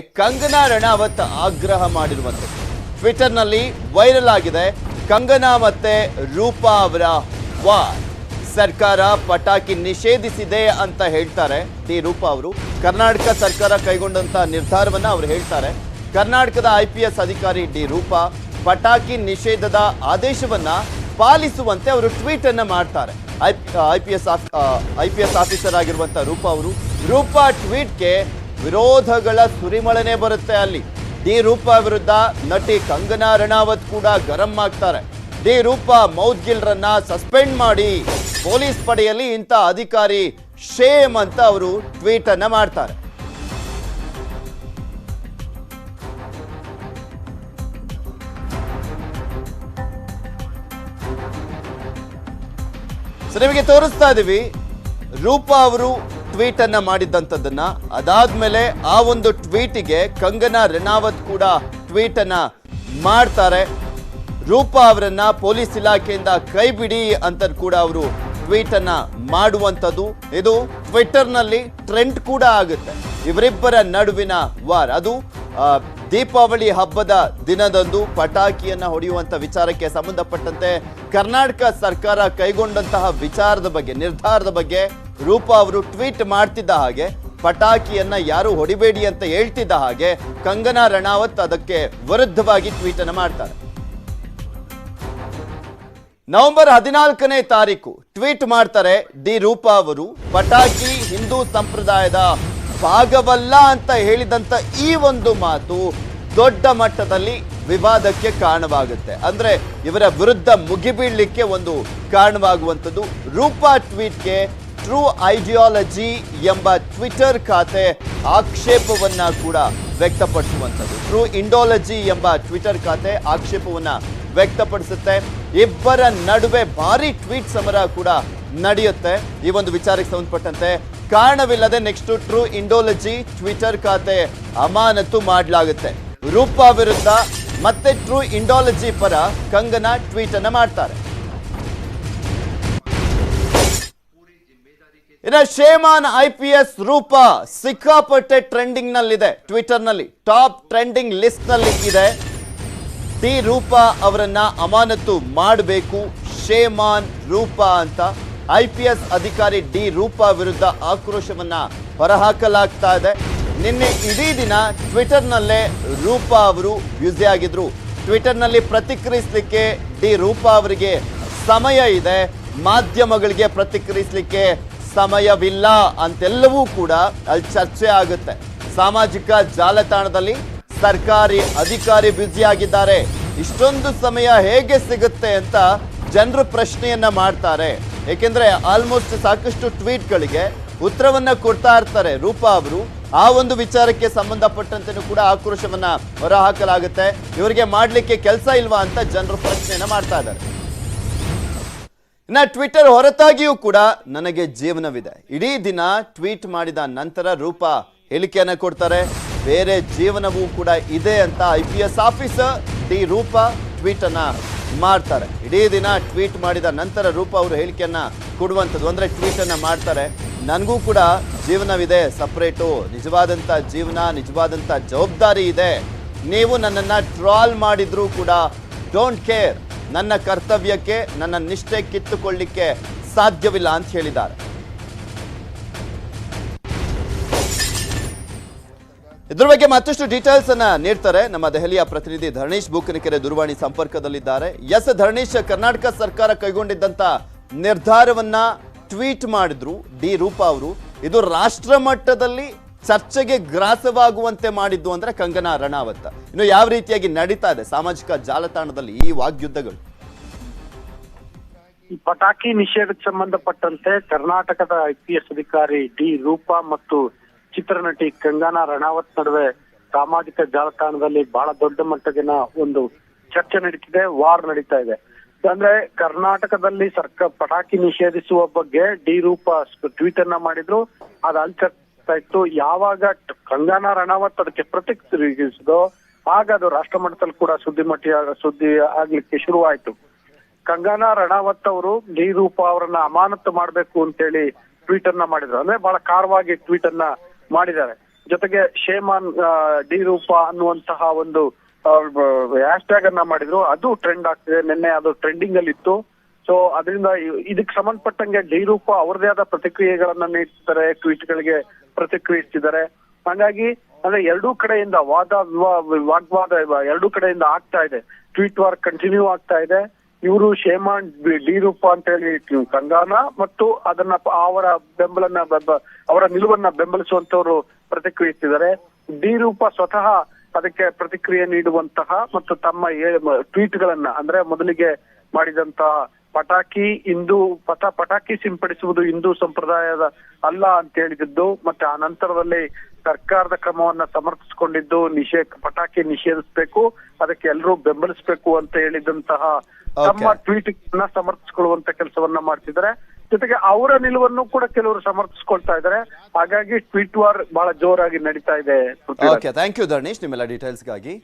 ಕಂಗನಾ ರಣಾವತ್ ಆಗ್ರಹ ಮಾಡಿರುವಂಥದ್ದು ಟ್ವಿಟರ್ನಲ್ಲಿ ವೈರಲ್ ಆಗಿದೆ ಕಂಗನಾ ಮತ್ತೆ ರೂಪಾ ಅವರ ವಾರ್ ಸರ್ಕಾರ ಪಟಾಕಿ ನಿಷೇಧಿಸಿದೆ ಅಂತ ಹೇಳ್ತಾರೆ. ಟಿ. ರೂಪಾ ಅವರು, ಕರ್ನಾಟಕ ಸರ್ಕಾರ ಕೈಗೊಂಡಂತ ನಿರ್ಧಾರವನ್ನ ಅವರು ಹೇಳ್ತಾರೆ. ಕರ್ನಾಟಕದ ಐ ಪಿ ಎಸ್ ಅಧಿಕಾರಿ ಡಿ ರೂಪಾ, ಪಟಾಕಿ ನಿಷೇಧದ ಆದೇಶವನ್ನ ಪಾಲಿಸುವಂತೆ ಅವರು ಟ್ವೀಟ್ ಅನ್ನ ಮಾಡ್ತಾರೆ. I P S I P S officer ಆಗಿರುವಂತ ರೂಪಾ ಅವರು, ರೂಪಾ ಟ್ವೀಟ್ಗೆ ವಿರೋಧಗಳ ಸುರಿಮಳನೆ ಬರುತ್ತೆ ಅಲ್ಲಿ. ಡಿ ರೂಪಾ ವಿರುದ್ಧ ನಟಿ ಕಂಗನಾ ರಣಾವತ್ ಕೂಡ ಗರಂ ಆಗ್ತಾರೆ. ಡಿ ರೂಪಾ ಮೌದ್ಗಿಲ್ರನ್ನ ಸಸ್ಪೆಂಡ್ ಮಾಡಿ ಪೊಲೀಸ್ ಪಡೆಯಲ್ಲಿ ಇಂಥ ಅಧಿಕಾರಿ ಶೇಮ್ ಅಂತ ಅವರು ಟ್ವೀಟ್ ಅನ್ನ ಮಾಡ್ತಾರೆ ನಿಮಗೆ ತೋರಿಸ್ತಾ ಇದೀವಿ ರೂಪಾ ಅವರು ಟ್ವೀಟ್ ಅನ್ನ ಮಾಡಿದ್ದಂಥದ್ದನ್ನ ಅದಾದ್ಮೇಲೆ ಆ ಒಂದು ಟ್ವೀಟಿಗೆ ಕಂಗನಾ ರಣಾವತ್ ಕೂಡ ಟ್ವೀಟ್ ಅನ್ನ ಮಾಡ್ತಾರೆ. ರೂಪಾ ಅವರನ್ನ ಪೊಲೀಸ್ ಇಲಾಖೆಯಿಂದ ಕೈ ಬಿಡಿ ಅಂತ ಕೂಡ ಅವರು ಟ್ವೀಟ್ ಅನ್ನ ಮಾಡುವಂಥದ್ದು. ಇದು ಟ್ವಿಟರ್ನಲ್ಲಿ ಟ್ರೆಂಡ್ ಕೂಡ ಆಗುತ್ತೆ. ಇವರಿಬ್ಬರ ನಡುವಿನ ವಾರ್ ಅದು ದೀಪಾವಳಿ ಹಬ್ಬದ ದಿನದಂದು ಪಟಾಕಿಯನ್ನ ಹೊಡೆಯುವಂತ ವಿಚಾರಕ್ಕೆ ಸಂಬಂಧಪಟ್ಟಂತೆ ಕರ್ನಾಟಕ ಸರ್ಕಾರ ಕೈಗೊಂಡಂತಹ ವಿಚಾರದ ಬಗ್ಗೆ, ನಿರ್ಧಾರದ ಬಗ್ಗೆ ರೂಪಾ ಅವರು ಟ್ವೀಟ್ ಮಾಡ್ತಿದ್ದ ಹಾಗೆ, ಪಟಾಕಿಯನ್ನ ಯಾರು ಹೊಡಿಬೇಡಿ ಅಂತ ಹೇಳ್ತಿದ್ದ ಹಾಗೆ ಕಂಗನಾ ರಣಾವತ್ ಅದಕ್ಕೆ ವಿರುದ್ಧವಾಗಿ ಟ್ವೀಟ್ ಅನ್ನ ಮಾಡ್ತಾರೆ. ನವೆಂಬರ್ ಹದಿನಾಲ್ಕನೇ ತಾರೀಕು ಟ್ವೀಟ್ ಮಾಡ್ತಾರೆ ಡಿ ರೂಪಾ ಅವರು, ಪಟಾಕಿ ಹಿಂದೂ ಸಂಪ್ರದಾಯದ ಭಾಗವಲ್ಲ ಅಂತ ಹೇಳಿದಂತ ಈ ಒಂದು ಮಾತು ದೊಡ್ಡ ಮಟ್ಟದಲ್ಲಿ ವಿವಾದಕ್ಕೆ ಕಾರಣವಾಗುತ್ತೆ. ಅಂದ್ರೆ ಇವರ ವಿರುದ್ಧ ಮುಗಿಬೀಳಲಿಕ್ಕೆ ಒಂದು ಕಾರಣವಾಗುವಂಥದ್ದು. ರೂಪಾ ಟ್ವೀಟ್ಗೆ ಟ್ರೂ ಐಡಿಯಾಲಜಿ ಎಂಬ ಟ್ವಿಟರ್ ಖಾತೆ ಆಕ್ಷೇಪವನ್ನ ಕೂಡ ವ್ಯಕ್ತಪಡಿಸುವಂಥದ್ದು. ಟ್ರೂ ಇಂಡೋಲಜಿ ಎಂಬ ಟ್ವಿಟರ್ ಖಾತೆ ಆಕ್ಷೇಪವನ್ನ ವ್ಯಕ್ತಪಡಿಸುತ್ತೆ. ಇಬ್ಬರ ನಡುವೆ ಭಾರಿ ಟ್ವೀಟ್ ಸಮರ ಕೂಡ ನಡೆಯುತ್ತೆ. ಈ ಒಂದು ವಿಚಾರಕ್ಕೆ ಸಂಬಂಧಪಟ್ಟಂತೆ ಕಾರಣವಿಲ್ಲದೆ ನೆಕ್ಸ್ಟ್ ಟ್ರೂ ಇಂಡೋಲಜಿ ಟ್ವಿಟರ್ ಖಾತೆ ಅಮಾನತು ಮಾಡಲಾಗುತ್ತೆ. ರೂಪಾ ವಿರುದ್ಧ ಮತ್ತೆ ಟ್ರೂ ಇಂಡಾಲಜಿ ಪರ ಕಂಗನಾ ಟ್ವೀಟ್ ಅನ್ನು ಮಾಡ್ತಾರೆ. ಇನ್ನು ಶೇಮಾನ್ ಐ ಪಿ ಎಸ್ ರೂಪ ಸಿಕ್ಕಾಪಟ್ಟೆ ಟ್ರೆಂಡಿಂಗ್ ನಲ್ಲಿದೆ. ಟ್ವಿಟರ್ನಲ್ಲಿ ಟಾಪ್ ಟ್ರೆಂಡಿಂಗ್ ಲಿಸ್ಟ್ನಲ್ಲಿ ಇದೆ. ಡಿ ರೂಪ ಅವರನ್ನ ಅಮಾನತು ಮಾಡಬೇಕು. ಶೇಮಾನ್, ರೂಪ ಅಂತ ಐ ಪಿ ಎಸ್ ಅಧಿಕಾರಿ ಡಿ ರೂಪ ವಿರುದ್ಧ ಆಕ್ರೋಶವನ್ನ ಹೊರಹಾಕಲಾಗ್ತಾ ಇದೆ. ನಿನ್ನೆ ಇಡೀ ದಿನ ಟ್ವಿಟರ್ನಲ್ಲೇ ರೂಪಾ ಅವರು ಬ್ಯುಸಿ ಆಗಿದ್ರು. ಟ್ವಿಟರ್ನಲ್ಲಿ ಪ್ರತಿಕ್ರಿಯಿಸಲಿಕ್ಕೆ ಡಿ ರೂಪಾ ಅವರಿಗೆ ಸಮಯ ಇದೆ. ಮಾಧ್ಯಮಗಳಿಗೆ ಪ್ರತಿಕ್ರಿಯಿಸಲಿಕ್ಕೆ ಸಮಯವಿಲ್ಲ ಅಂತೆಲ್ಲವೂ ಕೂಡ ಅಲ್ಲಿ ಚರ್ಚೆ ಆಗುತ್ತೆ. ಸಾಮಾಜಿಕ ಜಾಲತಾಣದಲ್ಲಿ ಸರ್ಕಾರಿ ಅಧಿಕಾರಿ ಆಗಿದ್ದಾರೆ. ಇಷ್ಟೊಂದು ಸಮಯ ಹೇಗೆ ಸಿಗುತ್ತೆ ಅಂತ ಜನರು ಪ್ರಶ್ನೆಯನ್ನ ಮಾಡ್ತಾರೆ. ಏಕೆಂದ್ರೆ ಆಲ್ಮೋಸ್ಟ್ ಸಾಕಷ್ಟು ಟ್ವೀಟ್ಗಳಿಗೆ ಉತ್ತರವನ್ನ ಕೊಡ್ತಾ ಇರ್ತಾರೆ. ರೂಪಾ ಅವರು ಆ ಒಂದು ವಿಚಾರಕ್ಕೆ ಸಂಬಂಧಪಟ್ಟಂತೆ ಕೂಡ ಆಕ್ರೋಶವನ್ನ ಹೊರಹಾಕಲಾಗುತ್ತೆ. ಇವರಿಗೆ ಮಾಡ್ಲಿಕ್ಕೆ ಕೆಲಸ ಇಲ್ವಾ ಅಂತ ಜನರು ಪ್ರಶ್ನೆಯನ್ನ ಮಾಡ್ತಾ ಇದ್ದಾರೆ. ಇನ್ನ ಟ್ವಿಟರ್ ಹೊರತಾಗಿಯೂ ಕೂಡ ನನಗೆ ಜೀವನವಿದೆ. ಇಡೀ ದಿನ ಟ್ವೀಟ್ ಮಾಡಿದ ನಂತರ ರೂಪಾ ಹೇಳಿಕೆಯನ್ನ ಕೊಡ್ತಾರೆ. ಬೇರೆ ಜೀವನವೂ ಕೂಡ ಇದೆ ಅಂತ I P S officer D Roopa tweet ಮಾಡ್ತಾರೆ. ಇಡೀ ದಿನ ಟ್ವೀಟ್ ಮಾಡಿದ ನಂತರ ರೂಪ ಅವರು ಹೇಳಿಕೆಯನ್ನ ಕೊಡುವಂಥದ್ದು. ಅಂದರೆ ಟ್ವೀಟನ್ನು ಮಾಡ್ತಾರೆ. ನನಗೂ ಕೂಡ ಜೀವನವಿದೆ ಸಪ್ರೇಟು ನಿಜವಾದಂಥ ಜೀವನ ನಿಜವಾದಂಥ ಜವಾಬ್ದಾರಿ ಇದೆ. ನೀವು ನನ್ನನ್ನು ಟ್ರಾಲ್ ಮಾಡಿದರೂ ಕೂಡ ಡೋಂಟ್ ಕೇರ್ ನನ್ನ ಕರ್ತವ್ಯಕ್ಕೆ, ನನ್ನ ನಿಷ್ಠೆ ಕಿತ್ತುಕೊಳ್ಳಿಕ್ಕೆ ಸಾಧ್ಯವಿಲ್ಲ ಅಂತ ಹೇಳಿದ್ದಾರೆ. ಇದ್ರ ಬಗ್ಗೆ ಮತ್ತಷ್ಟು ಡೀಟೇಲ್ಸ್ ಅನ್ನ ನೀಡ್ತಾರೆ ನಮ್ಮ ದೆಹಲಿಯ ಪ್ರತಿನಿಧಿ ಧರಣೀಶ್ ಬೂಕನಕೆರೆ ದೂರವಾಣಿ ಸಂಪರ್ಕದಲ್ಲಿದ್ದಾರೆ. ಎಸ್ ಧರಣೀಶ್, ಕರ್ನಾಟಕ ಸರ್ಕಾರ ಕೈಗೊಂಡಿದ್ದಂತ ನಿರ್ಧಾರವನ್ನ ಟ್ವೀಟ್ ಮಾಡಿದ್ರು ಡಿ ರೂಪಾ ಅವರು. ಇದು ರಾಷ್ಟ್ರ ಮಟ್ಟದಲ್ಲಿ ಚರ್ಚೆಗೆ ಗ್ರಾಸವಾಗುವಂತೆ ಮಾಡಿದ್ದು ಅಂದ್ರೆ ಕಂಗನಾ ರಣಾವತ್. ಇನ್ನು ಯಾವ ರೀತಿಯಾಗಿ ನಡೀತಾ ಇದೆ ಸಾಮಾಜಿಕ ಜಾಲತಾಣದಲ್ಲಿ ಈ ವಾಗ್ಯುದ್ಧಗಳು? ಈ ಪಟಾಕಿ ನಿಷೇಧಕ್ಕೆ ಸಂಬಂಧಪಟ್ಟಂತೆ ಕರ್ನಾಟಕದ ಐ ಪಿ ಎಸ್ ಅಧಿಕಾರಿ ಡಿ ರೂಪಾ ಮತ್ತು ಚಿತ್ರನಟಿ ಕಂಗನಾ ರಣಾವತ್ ನಡುವೆ ಸಾಮಾಜಿಕ ಜಾಲತಾಣದಲ್ಲಿ ಬಹಳ ದೊಡ್ಡ ಮಟ್ಟದಿನ ಒಂದು ಚರ್ಚೆ ನಡೀತಿದೆ, ವಾರ್ ನಡೀತಾ ಇದೆ. ಅಂದ್ರೆ ಕರ್ನಾಟಕದಲ್ಲಿ ಸರ್ಕ ಪಟಾಕಿ ನಿಷೇಧಿಸುವ ಬಗ್ಗೆ ಡಿ ರೂಪ ಟ್ವೀಟ್ ಅನ್ನ ಮಾಡಿದ್ರು. ಅದು ಅಲ್ಲಿ ಚರ್ಚೆ ಇತ್ತು. ಯಾವಾಗ ಕಂಗನಾ ರಣಾವತ್ ಅದಕ್ಕೆ ಪ್ರತಿಕ್ರಿಯಿಸಿದೋ, ಆಗ ಅದು ರಾಷ್ಟ್ರ ಮಟ್ಟದಲ್ಲಿ ಕೂಡ ಸುದ್ದಿ ಮಟ್ಟಿ ಸುದ್ದಿ ಆಗ್ಲಿಕ್ಕೆ ಶುರುವಾಯ್ತು. ಕಂಗನಾ ರಣಾವತ್ ಅವರು ಡಿ ರೂಪ ಅವರನ್ನ ಅಮಾನತು ಮಾಡಬೇಕು ಅಂತೇಳಿ ಟ್ವೀಟ್ ಅನ್ನ ಮಾಡಿದ್ರು. ಅಂದ್ರೆ ಬಹಳ ಕಾರವಾಗಿ ಟ್ವೀಟ್ ಅನ್ನ ಮಾಡಿದ್ದಾರೆ. ಜೊತೆಗೆ ಶೇಮಾನ್ ಡಿ ರೂಪ ಅನ್ನುವಂತಹ ಒಂದು ಹ್ಯಾಶ್ ಟ್ಯಾಗ್ ಅನ್ನ ಮಾಡಿದ್ರು. ಅದು ಟ್ರೆಂಡ್ ಆಗ್ತಿದೆ. ನಿನ್ನೆ ಅದು ಟ್ರೆಂಡಿಂಗ್ ಅಲ್ಲಿ ಇತ್ತು. ಸೊ ಅದರಿಂದ ಇದಕ್ಕೆ ಸಂಬಂಧಪಟ್ಟಂಗೆ ಡಿ ರೂಪ ಅವ್ರದೇ ಆದ ಪ್ರತಿಕ್ರಿಯೆಗಳನ್ನ ನೀಡ್ತಿದ್ದಾರೆ. ಟ್ವೀಟ್ ಗಳಿಗೆ ಪ್ರತಿಕ್ರಿಯಿಸ್ತಿದ್ದಾರೆ. ಹಾಗಾಗಿ, ಅಂದ್ರೆ ಎರಡೂ ಕಡೆಯಿಂದ ವಾದ ವಾಗ್ವಾದ, ಎರಡೂ ಕಡೆಯಿಂದ ಆಗ್ತಾ ಇದೆ. ಟ್ವೀಟ್ ವಾರ್ ಕಂಟಿನ್ಯೂ ಆಗ್ತಾ ಇದೆ. ಇವರು ಶೇಮಾನ್ ಬಿ- ಡಿ ರೂಪ ಅಂತ ಹೇಳಿ ಕಂಗಾನ ಮತ್ತು ಅದನ್ನ ಅವರ ಬೆಂಬಲನ್ನ ಬೆಂಬ- ಅವರ ನಿಲುವನ್ನ ಬೆಂಬಲಿಸುವಂತವರು ಪ್ರತಿಕ್ರಿಯಿಸಿದ್ದಾರೆ. ಡಿ ರೂಪ ಸ್ವತಃ ಅದಕ್ಕೆ ಪ್ರತಿಕ್ರಿಯೆ ನೀಡುವಂತಹ ಮತ್ತು ತಮ್ಮ ಟ್ವೀಟ್ ಗಳನ್ನ ಅಂದ್ರೆ ಮೊದಲಿಗೆ ಮಾಡಿದಂತಹ ಪಟಾಕಿ, ಹಿಂದೂ ಪಟ, ಪಟಾಕಿ ಸಿಂಪಡಿಸುವುದು ಹಿಂದೂ ಸಂಪ್ರದಾಯದ ಅಲ್ಲ ಅಂತ ಹೇಳಿದ್ದು, ಮತ್ತೆ ಆ ನಂತರದಲ್ಲಿ ಸರ್ಕಾರದ ಕ್ರಮವನ್ನ ಸಮರ್ಥಿಸಿಕೊಂಡಿದ್ದು ನಿಷೇಧ ಪಟಾಕಿ ನಿಷೇಧಿಸಬೇಕು, ಅದಕ್ಕೆ ಎಲ್ಲರೂ ಬೆಂಬಲಿಸಬೇಕು ಅಂತ ಹೇಳಿದಂತಹ ತಮ್ಮ ಟ್ವೀಟ್ನ ಸಮರ್ಥಿಸಿಕೊಳ್ಳುವಂತ ಕೆಲಸವನ್ನ ಮಾಡ್ತಿದ್ದಾರೆ. ಜೊತೆಗೆ ಅವರ ನಿಲುವನ್ನು ಕೂಡ ಕೆಲವರು ಸಮರ್ಥಿಸ್ಕೊಳ್ತಾ ಇದ್ದಾರೆ. ಹಾಗಾಗಿ ಟ್ವೀಟ್ ವಾರ್ ಬಹಳ ಜೋರಾಗಿ ನಡೀತಾ ಇದೆ ಥ್ಯಾಂಕ್ ಯು ಧರ್ಣೇಶ್ ನಿಮ್ಮೆಲ್ಲ ಡೀಟೇಲ್ಸ್ಗಾಗಿ